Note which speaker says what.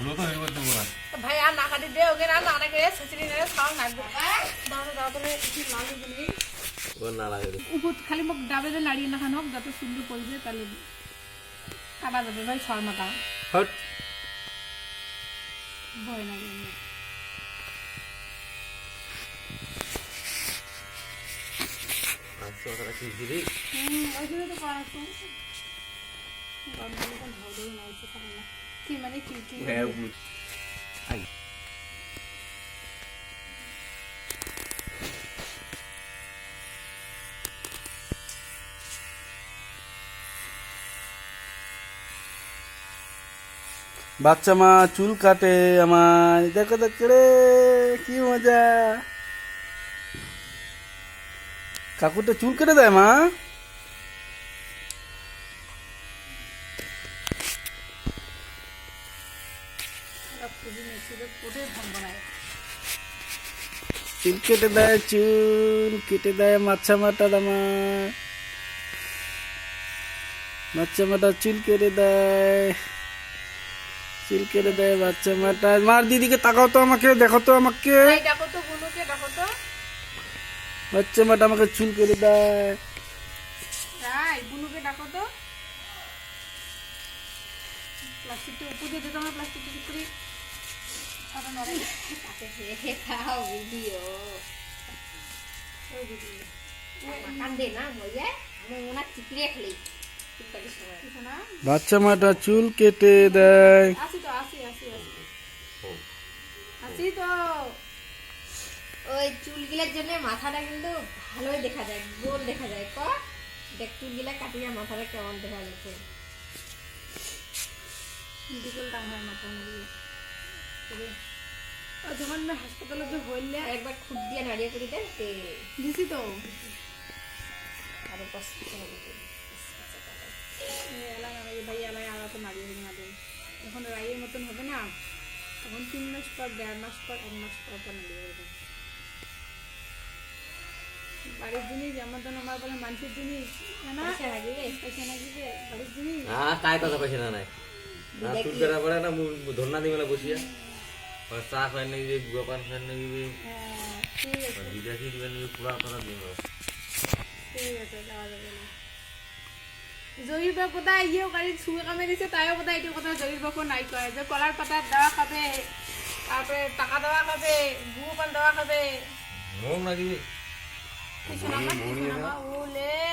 Speaker 1: ভুলো তো হেলমেট দেবো না
Speaker 2: ভাই আর না কাটি দে ওকে না নানাকে ছেঁচড়ি নেড়ে খাও নাকবো দাঁড়ো দাঁড়ো তোলে কি লালু বলি
Speaker 1: ওর না লাগে
Speaker 2: উপর খালি মোক ডাবে যে নাড়িয়ে না খান হোক যত সুন্দর পড়বে তাহলে কাটা যাবে ভাই শর্মাটা
Speaker 1: হট।
Speaker 2: ভয় লাগে।
Speaker 1: আচ্ছা ওটা কি দিবি
Speaker 2: হুম, ওই জন্য তো করা তো। তো ঢাল দিয়ে নাড়ছে খাবে না। কি মানে কি কি
Speaker 1: হ্যাঁ
Speaker 3: বাচ্চা মা চুল কাটে আমার দেখো দেখো রে কি মজা। কাকুরটা চুল কেটে দেয় মা? চুল কেটে দেয় চুল কেটে দেয় মাছা মাটা আমার বাচ্চা মাটা চুল কেটে দেয় চুল কেটে দেয় বাচ্চা মাটা। মার দিদিকে তাকাও তো আমাকে দেখো তো আমাকে। বাচ্চা মাটা আমাকে চুল কেটে দেয়।
Speaker 2: প্লাস্টিকটা উপর দিতাম না প্লাস্টিকটা কিছু না
Speaker 3: বাচ্চা মাটা চুল কেটে দেয়।
Speaker 4: ওই চুলগুলোর জন্য মাথাটা কিন্তু ভালোই দেখা যায় গোল দেখা যায় ক দেখ চুলগুলা কাটিয়ে মাথাটা কেমন দেখা যাচ্ছে
Speaker 2: মাথা যখন আমি হাসপাতালে যে হইলে
Speaker 4: একবার খুদ দিয়ে নাড়িয়ে করে দেন
Speaker 2: দিছি তো।
Speaker 4: আরও কষ্ট হবে
Speaker 2: এই এলাই নাড়িয়ে ভাই এলাই আলাদা তো নাড়িয়ে হবে না দেয় যখন রাইয়ের মতন হবে না। তখন তিন মাস পর দেড় মাস পর এক মাস পর পর নাড়িয়ে হবে বাড়ির জিনিস তো আমার বলে মানুষের জিনিস। না বাড়ির জিনিস।
Speaker 1: হ্যাঁ তাই কথা পাইছে না না চুল কাটা পড়ে না ধর্না দিবেলা বসিয়া। চা খাই নাকি দিবে গুয়া পান খাই দিবে
Speaker 2: আছে।
Speaker 1: বিটা কি দিবেন পুরা কথা দিবে।
Speaker 2: জহির বাবু কোথায়? ইয়েও গাড়ি শুয়ে কামে দিছে তাইও কোথায়? এটি কোথাও জহির বাবু নাই করে যে কলার পাতার দেওয়া খাবে তারপরে টাকা দেওয়া খাবে গুঁ পান দেওয়া খাবে।
Speaker 1: মন লাগিবে
Speaker 2: কিছু না কিছু না ওলে।